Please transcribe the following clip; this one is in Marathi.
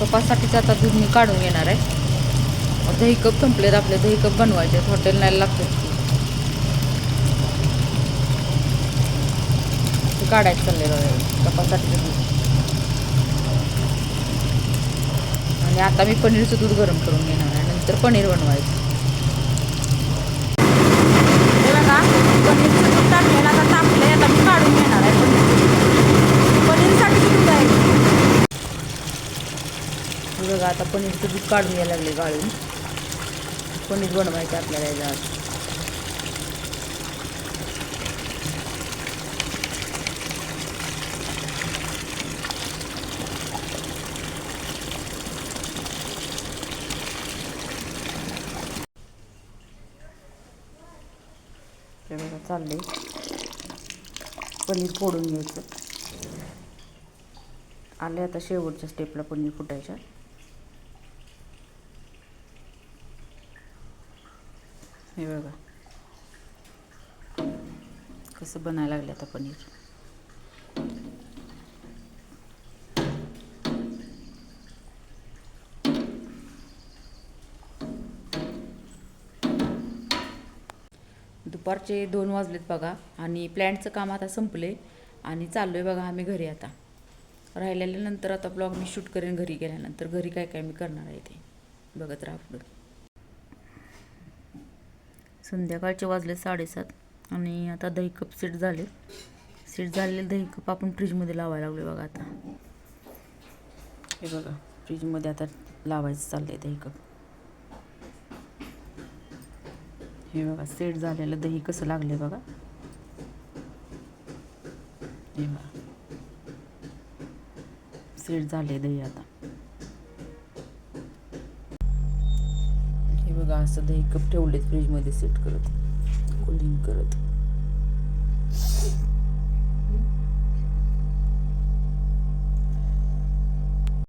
कपासाठीच आता दूध मी काढून घेणार आहे. दही कप संपलेत आपले दही कप बनवायचे आहेत. हॉटेल नाही लागतात ते काढायचं चाललेलं आहे कपासाठी दूध. आणि आता मी पनीरचं दूध गरम करून घेणार आहे. नंतर पनीर बनवायचं हे बघा पनीरचं दूध टाकलेलं आता तापलंय आता मी काढून घेणार आहे पनीर पनीरसाठी दूध आहे हे बघा आता पनीरचं दूध काढून यायला लागले गाळून. पनीर बनवायचं आपल्याला यायला चालले पनीर फोडून घ्यायचं. आले आता शेवटच्या स्टेपला पनीर फुटायच्या. हे बघा. कसं बनायला लागलं आता पनीर? दुपारचे दोन वाजलेत बघा आणि प्लॅन्टचं काम आता संपले आणि चाललो आहे बघा आम्ही घरी आता. राहिलेल्यानंतर आता ब्लॉग मी शूट करेन घरी गेल्यानंतर. घरी काय काय मी करणार आहे ते बघत राहा पुढं. संध्याकाळचे वाजले साडेसात आणि आता दही कप सीट झाले. सीट झालेले दही कप आपण फ्रीजमध्ये लावायला लागले बघा आता. हे बघा फ्रीजमध्ये आता लावायचं चाललंय दही कप हे बघा सेट झालेलं दही कसं लागले बघा. हे बघा. सेट झाले दही आता. असं दही कप ठेवलेत फ्रीजमध्ये सेट करत कुलिंग करत.